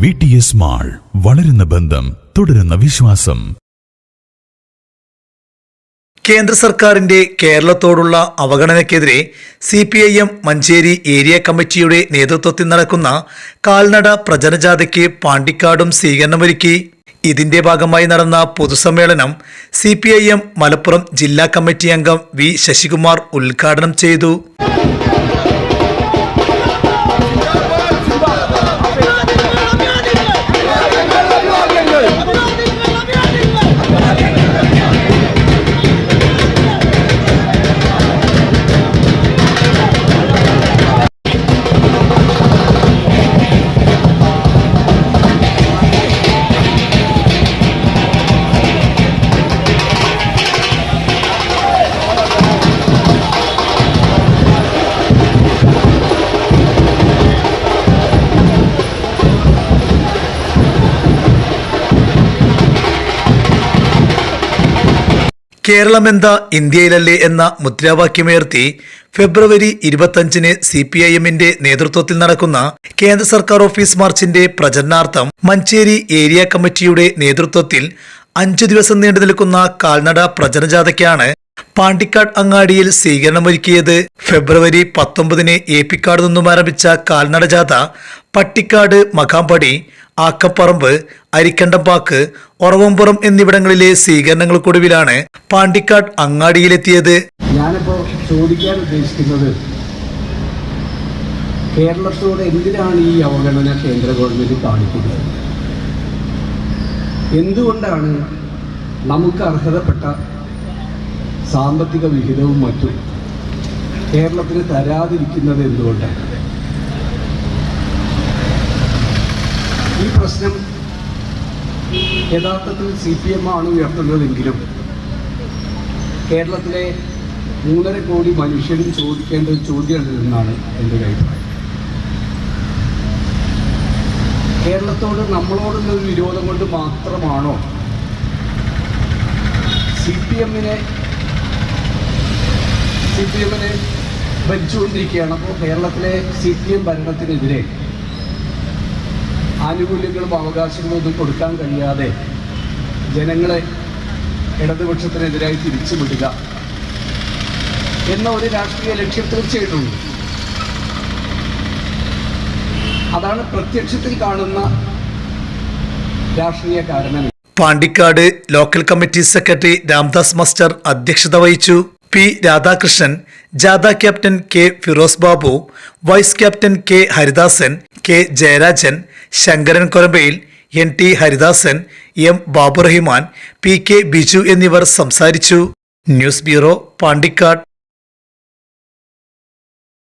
V T S mall വളരുന്ന ബന്ധം തുടരുന്ന വിശ്വാസം. കേന്ദ്ര സർക്കാരിന്റെ കേരളത്തോടുള്ള അവഗണനയ്ക്കെതിരെ C P I M Manjeri area കമ്മിറ്റിയുടെ നേതൃത്വത്തിൽ നടക്കുന്ന കാൽനട പ്രചരണജാഥയ്ക്ക് പാണ്ടിക്കാടും സ്വീകരണമൊരുക്കി ഇതിന്റെ ഭാഗമായി നടന്ന പൊതുസമ്മേളനം C P I M Malappuram ജില്ലാ കമ്മിറ്റി അംഗം വി ശശികുമാർ ഉദ്ഘാടനം ചെയ്തു. കേരളമെന്താ ഇന്ത്യയിലല്ലേ എന്ന മുദ്രാവാക്യമുയർത്തി ഫെബ്രുവരി ഇരുപത്തഞ്ചിന് സി പി ഐ എമ്മിന്റെ നേതൃത്വത്തിൽ നടക്കുന്ന കേന്ദ്ര സർക്കാർ ഓഫീസ് മാർച്ചിന്റെ പ്രചരണാർത്ഥം മഞ്ചേരി ഏരിയ കമ്മിറ്റിയുടെ നേതൃത്വത്തിൽ അഞ്ചു ദിവസം നീണ്ടു നിൽക്കുന്ന കാൽനട പ്രചരണജാഥയ്ക്കാണ് പാണ്ടിക്കാട് അങ്ങാടിയിൽ സ്വീകരണമൊരുക്കിയത്. ഫെബ്രുവരി പത്തൊമ്പതിന് ഏപ്പിക്കാട് നിന്നും ആരംഭിച്ച കാൽനട ജാഥ പട്ടിക്കാട് മകാമ്പടി ആക്കപ്പറമ്പ് അരിക്കണ്ടംപാക്ക് ഒറവംപുറം എന്നിവിടങ്ങളിലെ സ്വീകരണങ്ങൾക്കൊടുവിലാണ് പാണ്ടിക്കാട് അങ്ങാടിയിലെത്തിയത്. ഞാനിപ്പോൾ ചോദിക്കാൻ ഉദ്ദേശിക്കുന്നത് കേരളത്തോട് എന്തിനാണ് ഈ അവഗണന കേന്ദ്ര ഗവൺമെന്റ് കാണിക്കുന്നത് എന്തുകൊണ്ടാണ് നമുക്ക് അർഹതപ്പെട്ട സാമ്പത്തിക വിഹിതവും മറ്റും കേരളത്തിന് തരാതിരിക്കുന്നത് എന്തുകൊണ്ടാണ്? ഈ പ്രശ്നം യഥാർത്ഥത്തിൽ സി പി എം ആണ് ഉയർത്തുന്നതെങ്കിലും കേരളത്തിലെ മൂന്നര കോടി മനുഷ്യരും ചോദിക്കേണ്ട ഒരു ചോദ്യമാണെന്നാണ് എന്റെ അഭിപ്രായം. കേരളത്തോട് നമ്മളോടുള്ള ഒരു വിരോധം കൊണ്ട് മാത്രമാണോ സി പി എമ്മിനെ സി പി എമ്മിനെ ഭരിച്ചുകൊണ്ടിരിക്കുകയാണ്? അപ്പോൾ കേരളത്തിലെ സി പി എം ഭരണത്തിനെതിരെ ആനുകൂല്യങ്ങളും അവകാശങ്ങളും ഒന്നും കൊടുക്കാൻ കഴിയാതെ ജനങ്ങളെ ഇടതുപക്ഷത്തിനെതിരായി തിരിച്ചുവിടുക എന്ന ഒരു രാഷ്ട്രീയ ലക്ഷ്യം തീർച്ചയായിട്ടുണ്ട് അതാണ് പ്രത്യക്ഷത്തിൽ കാണുന്ന രാഷ്ട്രീയ കാരണം Pandikkad local committee secretary Ramdas master അധ്യക്ഷത വഹിച്ചു പി രാധാകൃഷ്ണൻ ജാഥ captain K Firoz Babu vice captain K Haridasan K Jayarajan Sankaran Korambayil N T Haridasan M Baburahiman P K Biju എന്നിവർ സംസാരിച്ചു. News bureau Pandikkad.